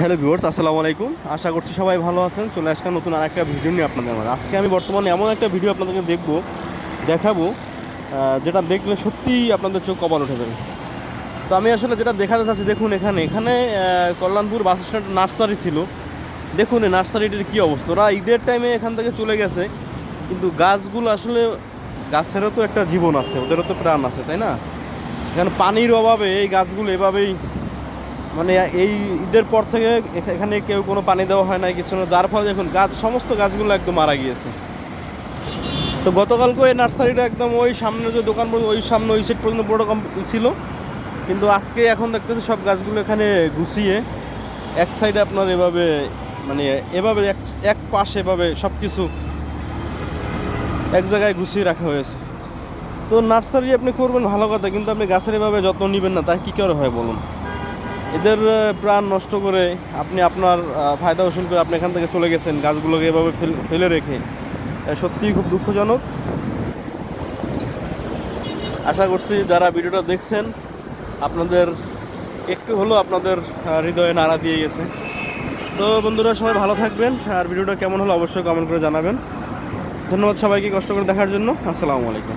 Hello viewers, আসসালামু আলাইকুম। আশা করছি সবাই ভালো আছেন। চলে আসলাম নতুন আর একটা ভিডিও নিয়ে আপনাদের মাঝে। আজকে আমি বর্তমানে এমন একটা ভিডিও আপনাদেরকে দেখব, দেখাবো যেটা দেখলে সত্যিই আপনাদের চোখ কপাল উঠে যাবে। তো আমি আসলে যেটা দেখাতে চাচ্ছি, দেখুন এখানে এখানে কল্যাণপুর বাস স্ট্যান্ড নার্সারি ছিল। দেখুন এই নার্সারিটির কী অবস্থা। ওরা ঈদের টাইমে এখান থেকে চলে গেছে, কিন্তু গাছগুলো আসলে গাছেরও তো একটা জীবন আছে, ওদেরও তো প্রাণ আছে, তাই না? এখানে পানির অভাবে এই গাছগুলো এভাবেই মানে এই ঈদের পর থেকে এখানে কেউ কোনো পানি দেওয়া হয় না কিছু না যার ফলে দেখুন, গাছ, সমস্ত গাছগুলো একদম মারা গিয়েছে। তো গতকালকে এই নার্সারিটা একদম ওই সামনে যে দোকান ওই সামনে ওই সাইড পর্যন্ত বড় কম ছিল। কিন্তু আজকে এখন দেখতেছি সব গাছগুলো এখানে গুছিয়ে এক সাইডে আপনার এভাবে মানে এভাবে এক এক পাশ এভাবে সব কিছু এক জায়গায় গুছিয়ে রাখা হয়েছে। তো নার্সারি আপনি করবেন ভালো কথা, কিন্তু আপনি গাছের এভাবে যত্ন নেবেন না তাই কী করে হয় বলুন? এদের প্রাণ নষ্ট করে আপনি আপনার ফায়দা উসুল করে আপনি এখান থেকে চলে গেছেন, গাছগুলোকে এভাবে ফেল- রেখে। সত্যিই খুব দুঃখজনক। আশা করছি যারা ভিডিওটা দেখছেন, আপনাদের একটু হলেও আপনাদের হৃদয়ে নাড়া দিয়ে গেছে। তো বন্ধুরা, সবাই ভালো থাকবেন। আর ভিডিওটা কেমন হলো অবশ্যই কমেন্ট করে জানাবেন। ধন্যবাদ সবাইকে কষ্ট করে দেখার জন্য। আসসালামু আলাইকুম।